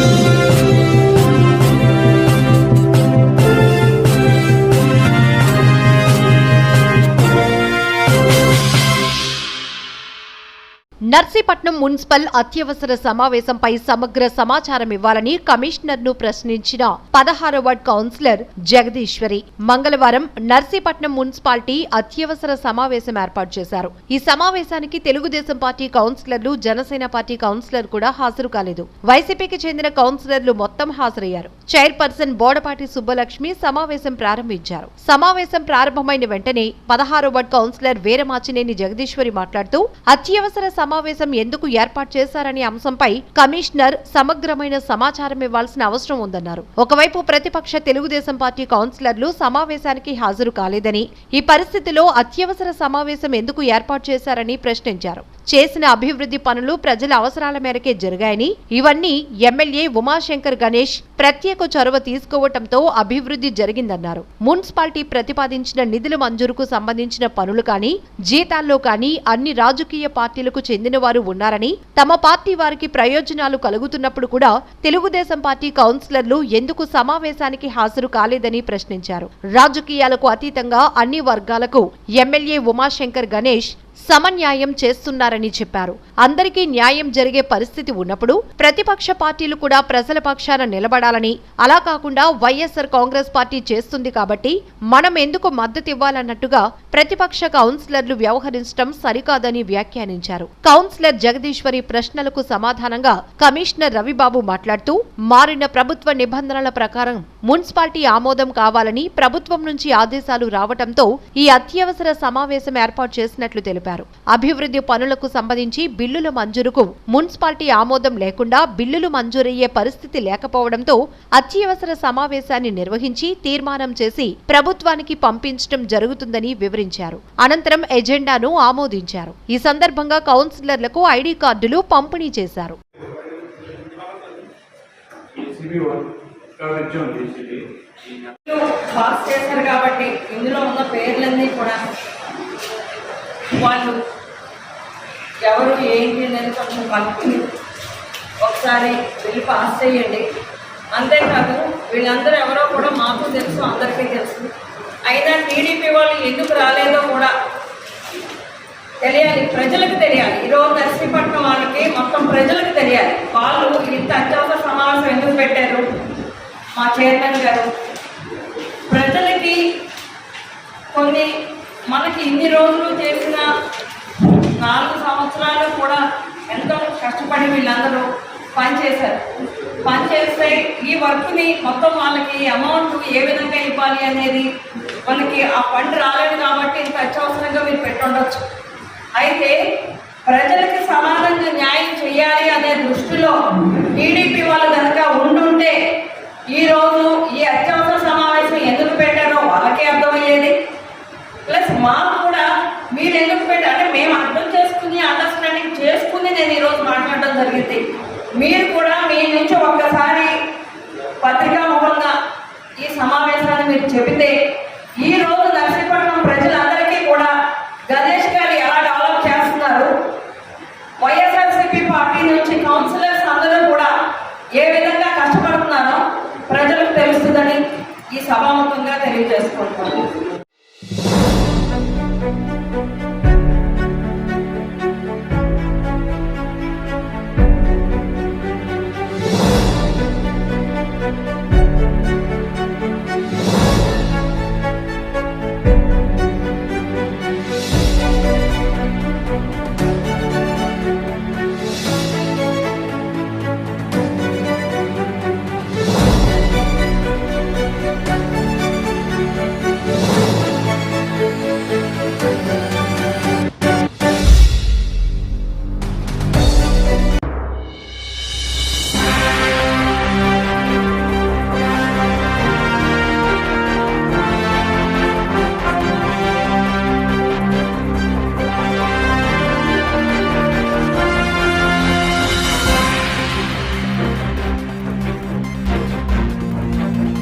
Thank you. Narsipatnam municipal అత్యవసర సమావేశంపై సమగ్ర సమాచారం ఇవ్వాలని కమిషనర్ను ప్రశ్నించిన పదహారో వార్డ్ కౌన్సిలర్ జగదీశ్వరి. మంగళవారం నర్సీపట్నం మున్సిపాలిటీ అత్యవసర సమావేశం ఏర్పాటు చేశారు. ఈ సమావేశానికి తెలుగుదేశం పార్టీ కౌన్సిలర్లు జనసేన పార్టీ కౌన్సిలర్ కూడా హాజరు కాలేదు. వైసీపీకి చెందిన కౌన్సిలర్లు మొత్తం హాజరయ్యారు. చైర్పర్సన్ బోడపాటి సుబ్బలక్ష్మి సమావేశం ప్రారంభించారు. సమావేశం ప్రారంభమైన వెంటనే పదహారో వార్డ్ కౌన్సిలర్ వీరమాచినేని జగదీశ్వరి మాట్లాడుతూ అత్యవసర సమావేశం సమావేశం ఎందుకు ఏర్పాటు చేశారనే అంశంపై కమిషనర్ సమగ్రమైన సమాచారం ఇవ్వాల్సిన అవసరం ఉందన్నారు. ఒకవైపు ప్రతిపక్ష తెలుగుదేశం పార్టీ కౌన్సిలర్లు సమావేశానికి హాజరు కాలేదని ఈ పరిస్థితిలో అత్యవసర సమావేశం ఎందుకు ఏర్పాటు చేశారని ప్రశ్నించారు. చేసిన అభివృద్ధి పనులు ప్రజల అవసరాల మేరకే జరిగాయని ఇవన్నీ ఎమ్మెల్యే ఉమాశంకర్ గణేష్ ప్రత్యేక చొరవ తీసుకోవటంతో అభివృద్ధి జరిగిందన్నారు. మున్సిపాలిటీ ప్రతిపాదించిన నిధుల మంజూరుకు సంబంధించిన పనులు కానీ జీతాల్లో కానీ అన్ని రాజకీయ పార్టీలకు చెందిన వారు ఉన్నారని తమ పార్టీ వారికి ప్రయోజనాలు కలుగుతున్నప్పుడు కూడా తెలుగుదేశం పార్టీ కౌన్సిలర్లు ఎందుకు సమావేశానికి హాజరు కాలేదని ప్రశ్నించారు. రాజకీయాలకు అతీతంగా అన్ని వర్గాలకు ఎమ్మెల్యే ఉమాశంకర్ గణేష్ సమన్యాయం చేస్తున్నారని చెప్పారు. అందరికీ న్యాయం జరిగే పరిస్థితి ఉన్నప్పుడు ప్రతిపక్ష పార్టీలు కూడా ప్రజల పక్షాన నిలబడాలని అలా కాకుండా వైఎస్ఆర్ కాంగ్రెస్ పార్టీ చేస్తుంది కాబట్టి మనం ఎందుకు మద్దతు ఇవ్వాలన్నట్టుగా ప్రతిపక్ష కౌన్సిలర్లు వ్యవహరించడం సరికాదని వ్యాఖ్యానించారు. కౌన్సిలర్ జగదీశ్వరి ప్రశ్నలకు సమాధానంగా కమిషనర్ రవిబాబు మాట్లాడుతూ మారిన ప్రభుత్వ నిబంధనల ప్రకారం మున్సిపాలిటీ ఆమోదం కావాలని ప్రభుత్వం నుంచి ఆదేశాలు రావటంతో ఈ అత్యవసర సమావేశం ఏర్పాటు చేసినట్లు తెలిపారు. అభివృద్ధి పనులకు సంబంధించి బిల్లుల మంజూరుకు మున్సిపాలిటీ ఆమోదం లేకుండా బిల్లులు మంజూరయ్యే పరిస్థితి లేకపోవడంతో అత్యవసర సమావేశాన్ని నిర్వహించి తీర్మానం చేసి ప్రభుత్వానికి పంపించడం జరుగుతుందని వివరించారు. అనంతరం ఎజెండాను ఆమోదించారు. ఈ సందర్భంగా కౌన్సిలర్లకు ఐడి కార్డులు పంపిణీ చేశారు. చేశారు కాబట్టి ఇందులో ఉన్న పేర్లన్నీ కూడా వాళ్ళు ఎవరు ఏంటి అనేది కొంచెం మనకి ఒకసారి వెళ్ళి పాస్ చేయండి. అంతేకాదు వీళ్ళందరూ ఎవరో కూడా మాకు తెలుసు అందరికీ తెలుసు. అయినా టీడీపీ వాళ్ళు ఎందుకు రాలేదో కూడా తెలియాలి ప్రజలకు తెలియాలి. ఈరోజు నర్సీపట్నం వాళ్ళకి మొత్తం ప్రజలకు తెలియాలి. వాళ్ళు ఇంత అత్యవసర సమావేశం ఎందుకు పెట్టారు? మా చైర్మన్ గారు. ప్రజలకి కొన్ని మనకి ఇన్ని రోజులు చేసిన నాలుగు సంవత్సరాలు కూడా ఎంతో కష్టపడి వీళ్ళందరూ పనిచేశారు. పనిచేస్తే ఈ వర్క్ని మొత్తం వాళ్ళకి అమౌంట్ ఏ విధంగా ఇవ్వాలి అనేది వాళ్ళకి ఆ ఫండ్ రాలేదు కాబట్టి ఇంత అత్యవసరంగా మీరు పెట్టుండొచ్చు. అయితే ప్రజలకి సమానంగా న్యాయం చేయాలి అనే దృష్టిలో టీడీపీ వాళ్ళు కనుక ఉండుంటే ఈ రోజు ఈ అత్యవసర సమావేశం ఎందుకు పెట్టారో వాళ్ళకే అర్థమయ్యేది ప్లస్ మాకు కూడా మీరు ఎందుకు పెట్టారు అంటే మేము అర్థం చేసుకుని అండర్స్టాండింగ్ చేసుకుని నేను ఈరోజు మాట్లాడడం జరిగింది. మీరు కూడా మీ నుంచి ఒక్కసారి పత్రికా ముఖంగా ఈ సమావేశాన్ని మీరు చెబితే ఈ రోజు నర్సీపట్నం ప్రజలందరికీ కూడా గణేష్ గారు ఎలా డెవలప్ చేస్తున్నారు? వైఎస్ఆర్సీపీ పార్టీ నుంచి కౌన్సిలర్స్ అందరూ కూడా ఏ విధంగా కష్టపడుతున్నారో ప్రజలకు తెలుస్తుందని ఈ సభాముఖంగా తెలియజేసుకుంటున్నాను.